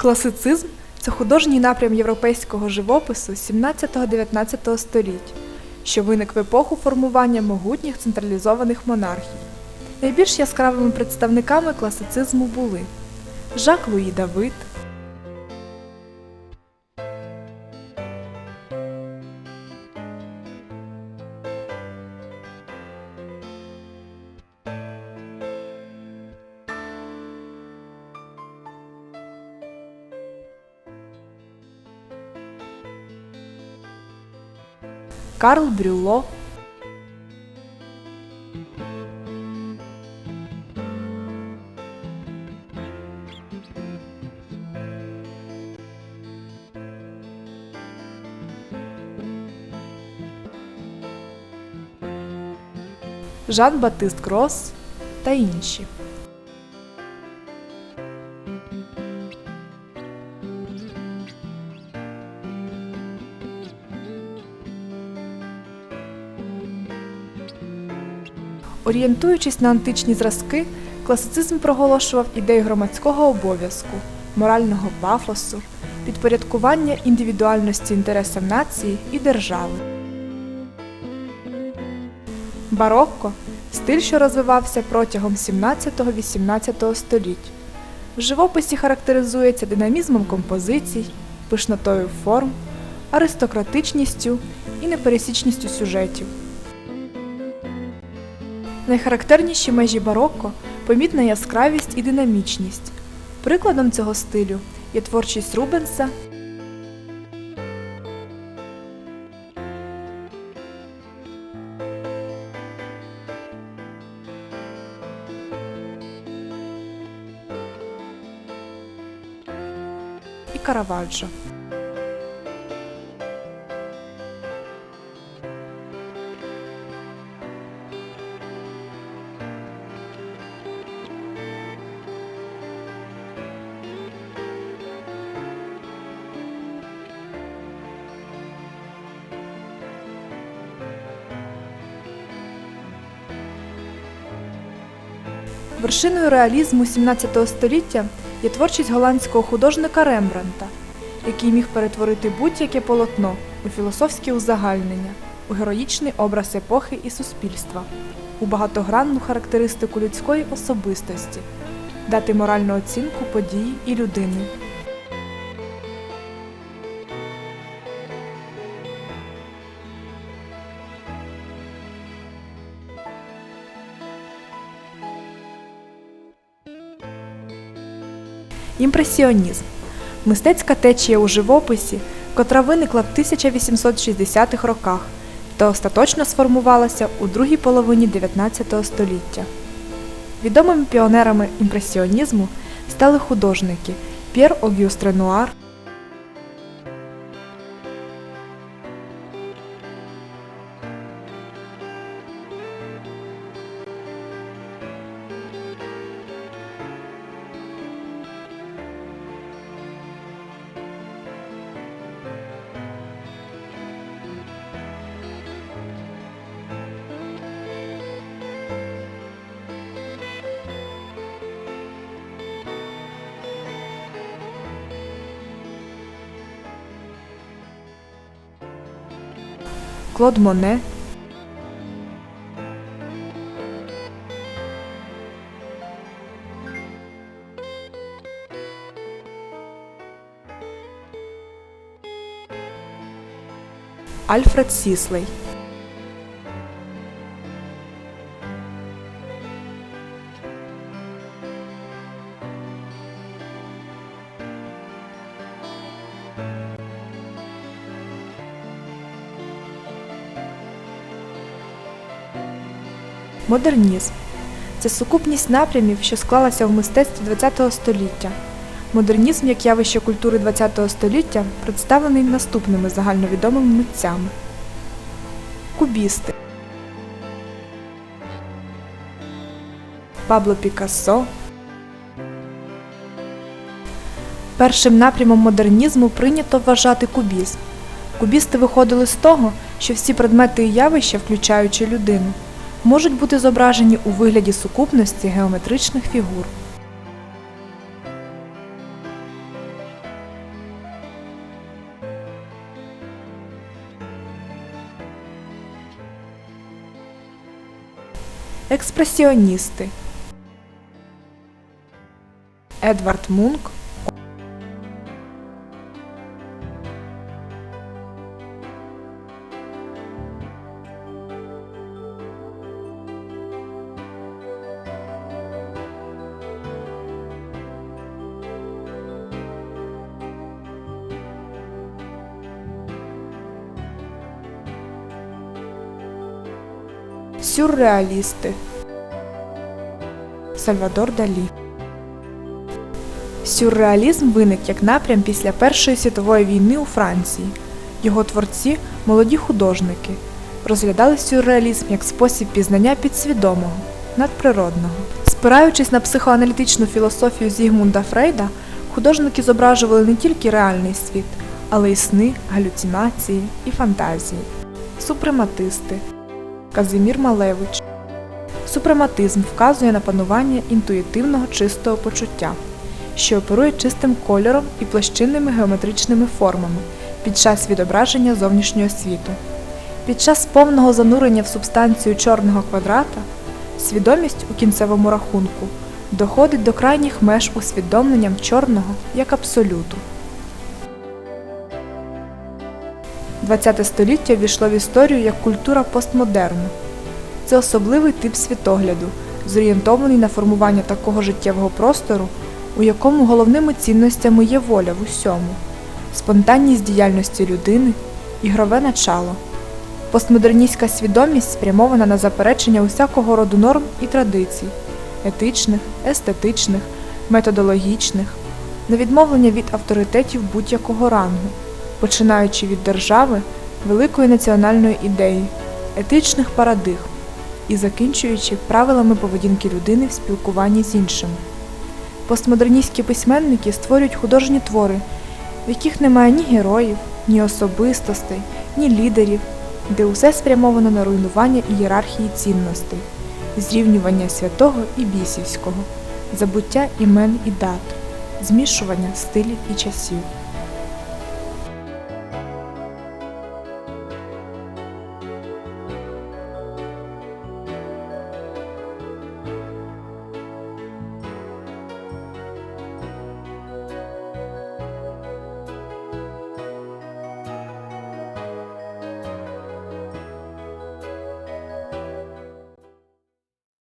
Класицизм це художній напрям європейського живопису 17-19 століть, що виник в епоху формування могутніх централізованих монархій. Найбільш яскравими представниками класицизму були Жак Луї Давид, Карл Брюло, Жан Батист Грос та інші. Орієнтуючись на античні зразки, класицизм проголошував ідею громадського обов'язку, морального пафосу, підпорядкування індивідуальності інтересам нації і держави. Барокко стиль, що розвивався протягом 17-18 століть. В живописі характеризується динамізмом композицій, пишнотою форм, аристократичністю і непересічністю сюжетів. Найхарактерніші межі барокко помітна яскравість і динамічність. Прикладом цього стилю є творчість Рубенса і Караваджо. Вершиною реалізму 17 століття є творчість голландського художника Рембранта, який міг перетворити будь-яке полотно у філософське узагальнення, у героїчний образ епохи і суспільства, у багатогранну характеристику людської особистості, дати моральну оцінку події і людини. Імпресіонізм мистецька течія у живописі, котра виникла в 1860-х роках та остаточно сформувалася у другій половині 19 століття. Відомими піонерами імпресіонізму стали художники П'єр Огюст Ренуар, Клод Моне, Альфред Сіслей. Модернізм це сукупність напрямів, що склалася в мистецтві ХХ століття. Модернізм як явище культури ХХ століття представлений наступними загальновідомими митцями. Кубісти Пабло Пікассо Першим напрямом модернізму прийнято вважати кубізм. Кубісти виходили з того, що всі предмети і явища, включаючи людину, можуть бути зображені у вигляді сукупності геометричних фігур. Експресіоністи Едвард Мунк Сюрреалісти Сальвадор Далі Сюрреалізм виник як напрям після Першої світової війни у Франції. Його творці молоді художники розглядали сюрреалізм як спосіб пізнання підсвідомого, надприродного. Спираючись на психоаналітичну філософію Зігмунда Фрейда, художники зображували не тільки реальний світ, але й сни, галюцинації і фантазії. Супрематисти Казимір Малевич Супрематизм вказує на панування інтуїтивного чистого почуття, що оперує чистим кольором і площинними геометричними формами під час відображення зовнішнього світу. Під час повного занурення в субстанцію чорного квадрата свідомість у кінцевому рахунку доходить до крайніх меж усвідомленням чорного як абсолюту. ХХ століття ввійшло в історію як культура постмодерну. Це особливий тип світогляду, зорієнтований на формування такого життєвого простору, у якому головними цінностями є воля в усьому, спонтанність діяльності людини, ігрове начало. Постмодерністська свідомість спрямована на заперечення усякого роду норм і традицій етичних, естетичних, методологічних, на відмовлення від авторитетів будь-якого рангу, починаючи від держави, великої національної ідеї, етичних парадигм і закінчуючи правилами поведінки людини в спілкуванні з іншими. Постмодерністські письменники створюють художні твори, в яких немає ні героїв, ні особистостей, ні лідерів, де усе спрямовано на руйнування ієрархії цінностей, зрівнювання святого і бісівського, забуття імен і дат, змішування стилів і часів.